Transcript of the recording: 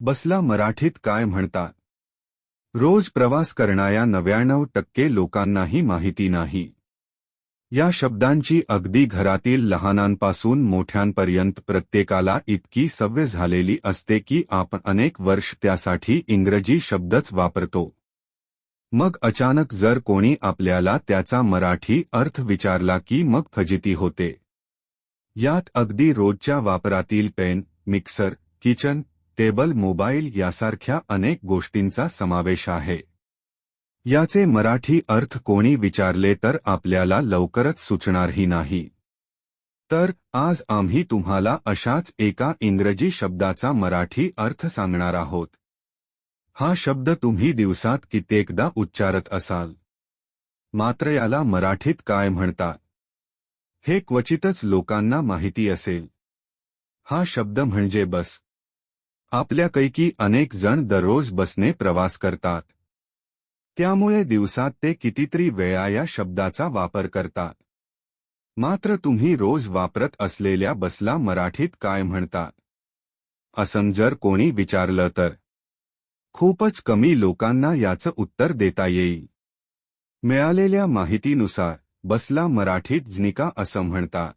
बसला मराठीत काय म्हणतात? रोज प्रवास करणाऱ्या नव्याण्णव टक्के लोकांनाही माहिती नाही. या शब्दांची अगदी घरातील लहानांपासून मोठ्यांपर्यंत प्रत्येकाला इतकी सव्य झालेली असते की आपण अनेक वर्ष त्यासाठी इंग्रजी शब्दच वापरतो. मग अचानक जर कोणी आपल्याला त्याचा मराठी अर्थ विचारला की मग फजिती होते. यात अगदी रोजच्या वापरातील pen mixer kitchen table mobile यासारख्या अनेक गोष्टींचा समावेश आहे. याचे मराठी अर्थ कोणी विचारले तर आपल्याला लवकरच सुचणारही नाही. तर आज आम्ही तुम्हाला अशाच एका इंग्रजी शब्दाचा मराठी अर्थ सांगणार आहोत. हा शब्द तुम्ही दिवसात कित्येकदा उच्चारत असाल. मात्र याला मराठीत काय म्हणतात? हे क्वचितच लोकांना माहिती असेल. हा शब्द म्हणजे बस. आपल्यापैकी अनेक जण दररोज बसने प्रवास करतात. त्यामुळे दिवसात ते कितीतरी वेळा या शब्दाचा वापर करतात. मात्र तुम्ही रोज वापरत असलेल्या बसला मराठीत काय म्हणतात? असं जर कोणी विचारलं तर. खूपच कमी लोकांना याचं उत्तर देता येईल. मिळालेल्या माहितीनुसार बसला मराठीत जनिका असं म्हणतात.